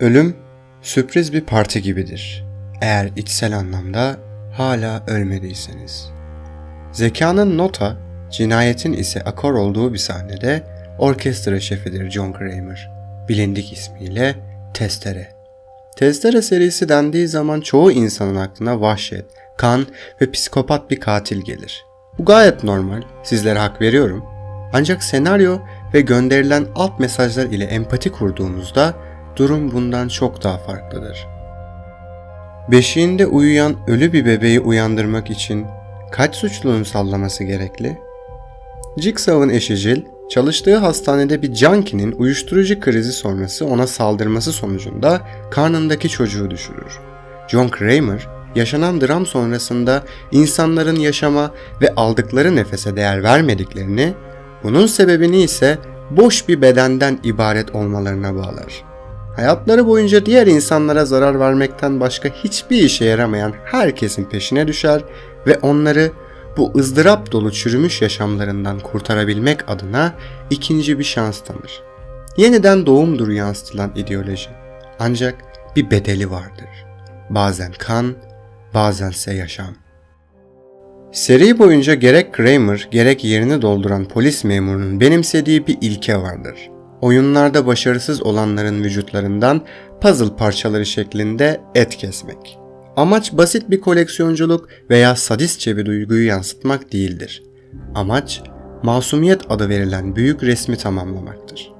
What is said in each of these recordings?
Ölüm sürpriz bir parti gibidir. Eğer içsel anlamda hala ölmediyseniz. Zekanın nota, cinayetin ise akor olduğu bir sahnede orkestra şefidir John Kramer. Bilindik ismiyle Testere. Testere serisi dendiği zaman çoğu insanın aklına vahşet, kan ve psikopat bir katil gelir. Bu gayet normal, sizlere hak veriyorum. Ancak senaryo ve gönderilen alt mesajlar ile empati kurduğumuzda durum bundan çok daha farklıdır. Beşiğinde uyuyan ölü bir bebeği uyandırmak için kaç suçlunun sallaması gerekli? Jigsaw'ın eşi Jill, çalıştığı hastanede bir junkie'nin uyuşturucu krizi sonrası ona saldırması sonucunda karnındaki çocuğu düşürür. John Kramer, yaşanan dram sonrasında insanların yaşama ve aldıkları nefese değer vermediklerini, bunun sebebini ise boş bir bedenden ibaret olmalarına bağlar. Hayatları boyunca diğer insanlara zarar vermekten başka hiçbir işe yaramayan herkesin peşine düşer ve onları bu ızdırap dolu çürümüş yaşamlarından kurtarabilmek adına ikinci bir şans tanır. Yeniden doğumdur yansıtılan ideoloji. Ancak bir bedeli vardır. Bazen kan, bazense yaşam. Seri boyunca gerek Kramer gerek yerini dolduran polis memurunun benimsediği bir ilke vardır. Oyunlarda başarısız olanların vücutlarından puzzle parçaları şeklinde et kesmek. Amaç basit bir koleksiyonculuk veya sadistçe bir duyguyu yansıtmak değildir. Amaç masumiyet adı verilen büyük resmi tamamlamaktır.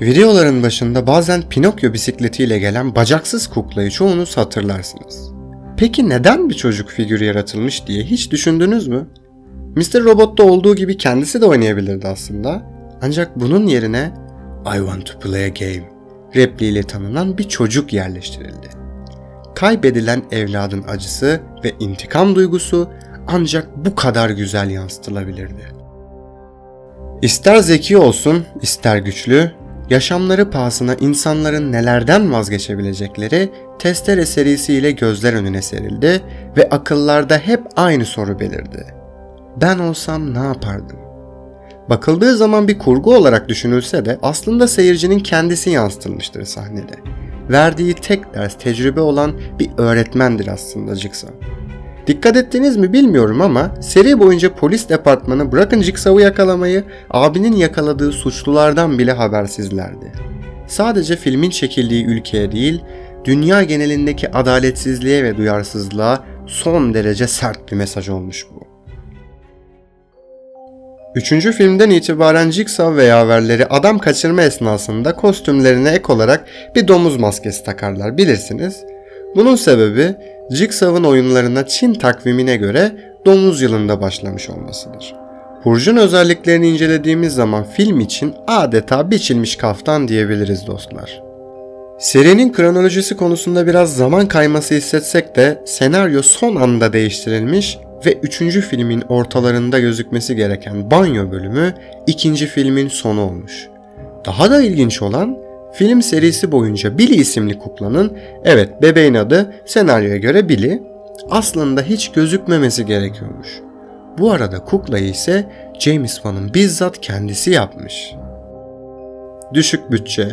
Videoların başında bazen Pinokyo bisikletiyle gelen bacaksız kuklayı çoğunuz hatırlarsınız. Peki neden bir çocuk figürü yaratılmış diye hiç düşündünüz mü? Mr. Robot'ta olduğu gibi kendisi de oynayabilirdi aslında. Ancak bunun yerine I want to play a game repliğiyle tanınan bir çocuk yerleştirildi. Kaybedilen evladın acısı ve intikam duygusu ancak bu kadar güzel yansıtılabilirdi. İster zeki olsun, ister güçlü, yaşamları pahasına insanların nelerden vazgeçebilecekleri Testere serisiyle gözler önüne serildi ve akıllarda hep aynı soru belirdi. Ben olsam ne yapardım? Bakıldığı zaman bir kurgu olarak düşünülse de aslında seyircinin kendisi yansıtılmıştır sahnede. Verdiği tek ders tecrübe olan bir öğretmendir aslında Jigsaw. Dikkat ettiniz mi bilmiyorum ama seri boyunca polis departmanı bırakın Jigsaw'ı yakalamayı abinin yakaladığı suçlulardan bile habersizlerdi. Sadece filmin çekildiği ülkeye değil, dünya genelindeki adaletsizliğe ve duyarsızlığa son derece sert bir mesaj olmuş bu. Üçüncü filmden itibaren Jigsaw ve yaverleri adam kaçırma esnasında kostümlerine ek olarak bir domuz maskesi takarlar bilirsiniz. Bunun sebebi Jigsaw'ın oyunlarına Çin takvimine göre domuz yılında başlamış olmasıdır. Hurcun özelliklerini incelediğimiz zaman film için adeta biçilmiş kaftan diyebiliriz dostlar. Serinin kronolojisi konusunda biraz zaman kayması hissetsek de senaryo son anda değiştirilmiş ve 3. filmin ortalarında gözükmesi gereken banyo bölümü 2. filmin sonu olmuş. Daha da ilginç olan film serisi boyunca Billy isimli kuklanın evet bebeğin adı senaryoya göre Billy aslında hiç gözükmemesi gerekiyormuş. Bu arada kuklayı ise James Wan'ın bizzat kendisi yapmış. Düşük bütçe,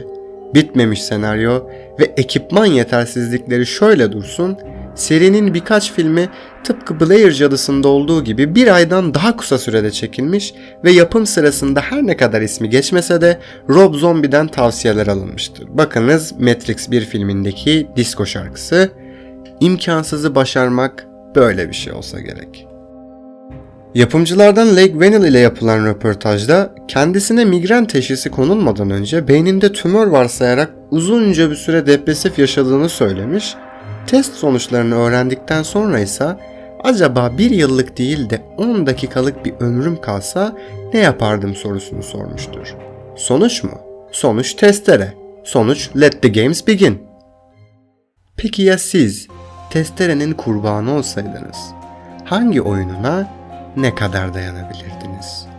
bitmemiş senaryo ve ekipman yetersizlikleri şöyle dursun, serinin birkaç filmi tıpkı Blair Cadısı'nda olduğu gibi bir aydan daha kısa sürede çekilmiş ve yapım sırasında her ne kadar ismi geçmese de Rob Zombie'den tavsiyeler alınmıştır. Bakınız Matrix 1 filmindeki disco şarkısı imkansızı başarmak böyle bir şey olsa gerek. Yapımcılardan Lake Venel ile yapılan röportajda kendisine migren teşhisi konulmadan önce beyninde tümör varsayarak uzunca bir süre depresif yaşadığını söylemiş. Test sonuçlarını öğrendikten sonra ise acaba bir yıllık değil de 10 dakikalık bir ömrüm kalsa ne yapardım sorusunu sormuştur. Sonuç mu? Sonuç testere. Sonuç let the games begin. Peki ya siz testerenin kurbanı olsaydınız hangi oyununa ne kadar dayanabilirdiniz?